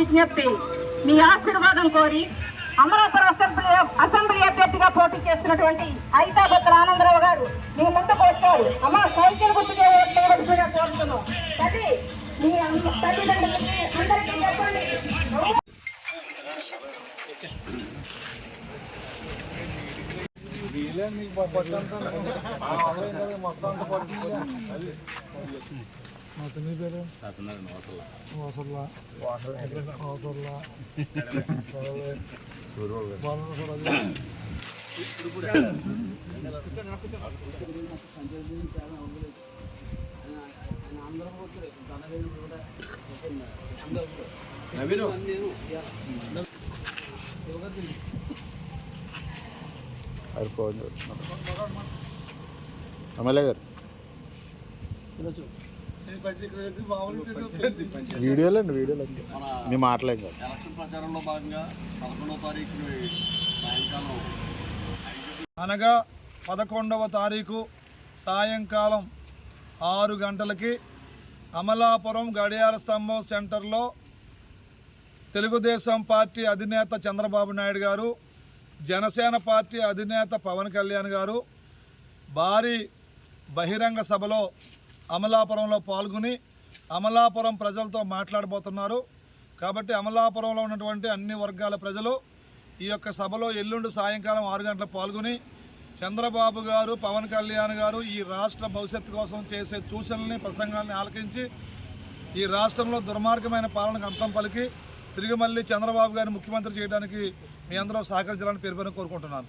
విజ్ఞప్తి. మీ ఆశీర్వాదం కోరి అమలాపురం అసెంబ్లీ అసెంబ్లీ అభ్యర్థిగా పోటీ చేస్తున్నటువంటి ఐతాబత్తుల ఆనందరావు గారు మీ ముందుకు వచ్చారు. అమ్మ సైకిల్ గుర్తుకే ఓటు కోరుతున్నాం. తల్లి మీ తల్లిదండ్రులకి అందరికీ చెప్పండి. అతని పేరు వాసర్లా వాసర్లా బాలనసరాజు అది ఫోన్ ఎమ్మెల్యే గారు వీడియోలో అండి వీడియోలో అండి. మీ మాటలేం కాదు. ఎలక్షన్ ప్రచారంలో భాగంగా పదకొండవ తారీఖున సాయంకాలం అనగా పదకొండవ తారీఖు సాయంకాలం ఆరు గంటలకి అమలాపురం గడియార స్తంభం సెంటర్లో తెలుగుదేశం పార్టీ అధినేత చంద్రబాబు నాయుడు గారు జనసేన పార్టీ అధినేత పవన్ కళ్యాణ్ గారు భారీ బహిరంగ సభలో అమలాపురంలో పాల్గొని అమలాపురం ప్రజలతో మాట్లాడబోతున్నారు. కాబట్టి అమలాపురంలో ఉన్నటువంటి అన్ని వర్గాల ప్రజలు ఈ యొక్క సభలో ఎల్లుండి సాయంకాలం ఆరు గంటలకు పాల్గొని చంద్రబాబు గారు పవన్ కళ్యాణ్ గారు ఈ రాష్ట్ర భవిష్యత్తు కోసం చేసే సూచనల్ని ప్రసంగాల్ని ఆలకించి ఈ రాష్ట్రంలో దుర్మార్గమైన పాలనకు అంతం పలికి తిరిగి మళ్ళీ చంద్రబాబు గారిని ముఖ్యమంత్రి చేయడానికి మీ అందరూ సహకరించాలని పేర్కొని కోరుకుంటున్నాను.